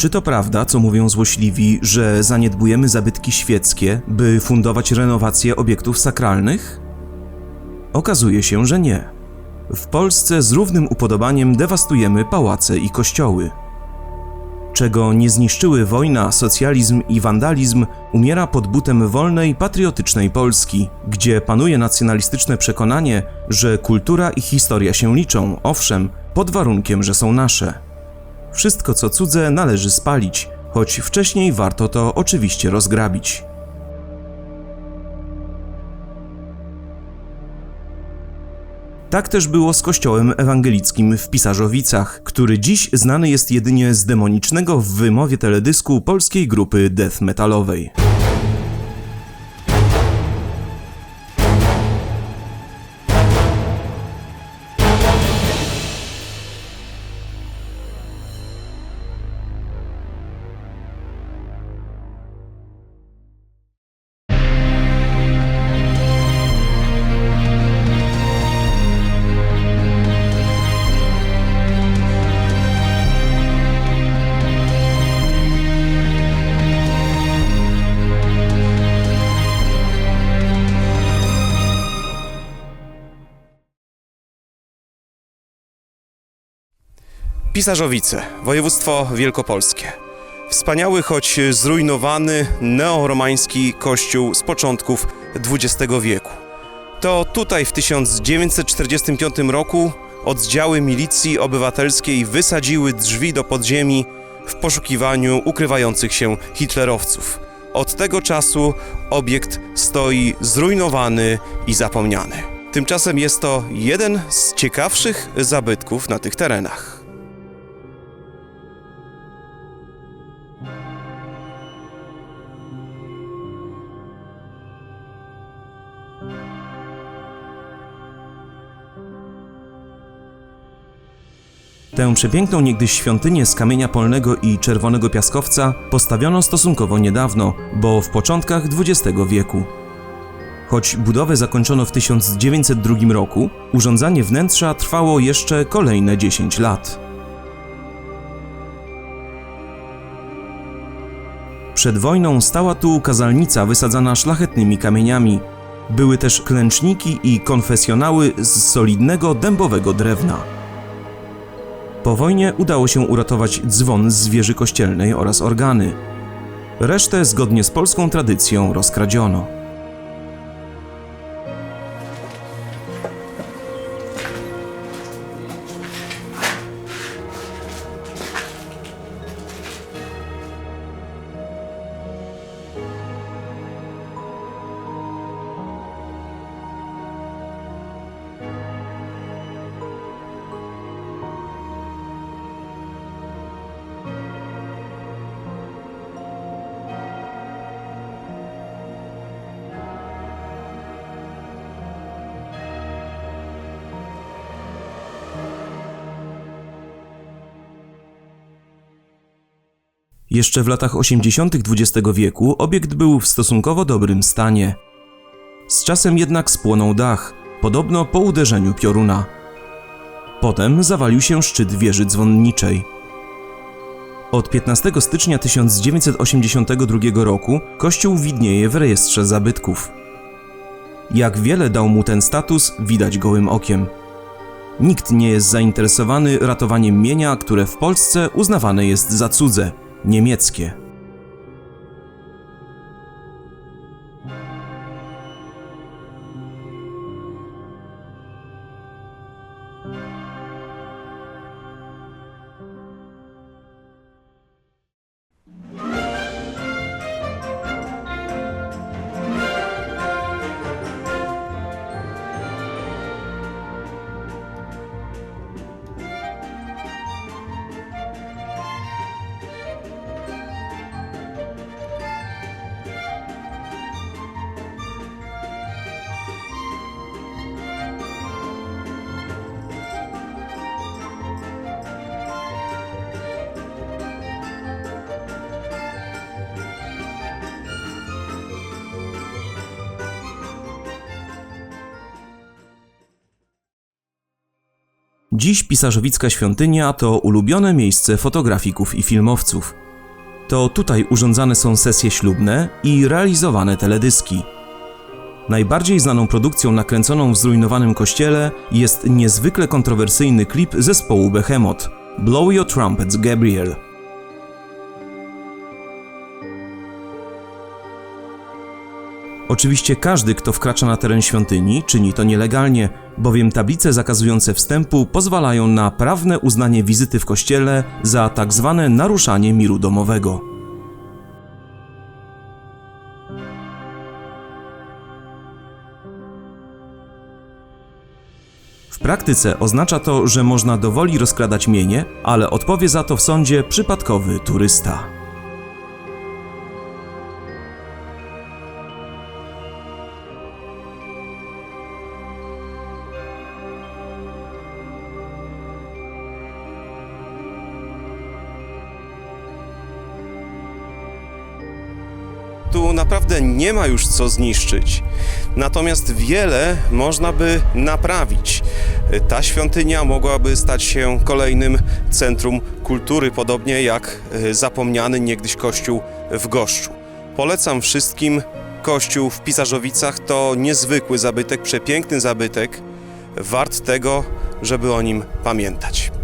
Czy to prawda, co mówią złośliwi, że zaniedbujemy zabytki świeckie, by fundować renowację obiektów sakralnych? Okazuje się, że nie. W Polsce z równym upodobaniem dewastujemy pałace i kościoły. Czego nie zniszczyły wojna, socjalizm i wandalizm, umiera pod butem wolnej, patriotycznej Polski, gdzie panuje nacjonalistyczne przekonanie, że kultura i historia się liczą, owszem, pod warunkiem, że są nasze. Wszystko co cudze należy spalić, choć wcześniej warto to oczywiście rozgrabić. Tak też było z kościołem ewangelickim w Pisarzowicach, który dziś znany jest jedynie z demonicznego w wymowie teledysku polskiej grupy death metalowej. Pisarzowice, województwo wielkopolskie. Wspaniały, choć zrujnowany neoromański kościół z początków XX wieku. To tutaj w 1945 roku oddziały milicji obywatelskiej wysadziły drzwi do podziemi w poszukiwaniu ukrywających się hitlerowców. Od tego czasu obiekt stoi zrujnowany i zapomniany. Tymczasem jest to jeden z ciekawszych zabytków na tych terenach. Tę przepiękną niegdyś świątynię z kamienia polnego i czerwonego piaskowca postawiono stosunkowo niedawno, bo w początkach XX wieku. Choć budowę zakończono w 1902 roku, urządzanie wnętrza trwało jeszcze kolejne 10 lat. Przed wojną stała tu kazalnica wysadzana szlachetnymi kamieniami. Były też klęczniki i konfesjonały z solidnego dębowego drewna. Po wojnie udało się uratować dzwon z wieży kościelnej oraz organy. Resztę zgodnie z polską tradycją rozkradziono. Jeszcze w latach 80. XX wieku obiekt był w stosunkowo dobrym stanie. Z czasem jednak spłonął dach, podobno po uderzeniu pioruna. Potem zawalił się szczyt wieży dzwonniczej. Od 15 stycznia 1982 roku kościół widnieje w rejestrze zabytków. Jak wiele dał mu ten status, widać gołym okiem. Nikt nie jest zainteresowany ratowaniem mienia, które w Polsce uznawane jest za cudze, немецкие. Dziś Pisarzowicka Świątynia to ulubione miejsce fotografików i filmowców. To tutaj urządzane są sesje ślubne i realizowane teledyski. Najbardziej znaną produkcją nakręconą w zrujnowanym kościele jest niezwykle kontrowersyjny klip zespołu Behemoth Blow Your Trumpets Gabriel. Oczywiście każdy, kto wkracza na teren świątyni, czyni to nielegalnie, bowiem tablice zakazujące wstępu pozwalają na prawne uznanie wizyty w kościele za tak zwane naruszanie miru domowego. W praktyce oznacza to, że można dowoli rozkradać mienie, ale odpowie za to w sądzie przypadkowy turysta. Tu naprawdę nie ma już co zniszczyć. Natomiast wiele można by naprawić. Ta świątynia mogłaby stać się kolejnym centrum kultury, podobnie jak e, zapomniany niegdyś kościół w Goszczu. Polecam wszystkim kościół w Pisarzowicach. To niezwykły zabytek, przepiękny zabytek, wart tego, żeby o nim pamiętać.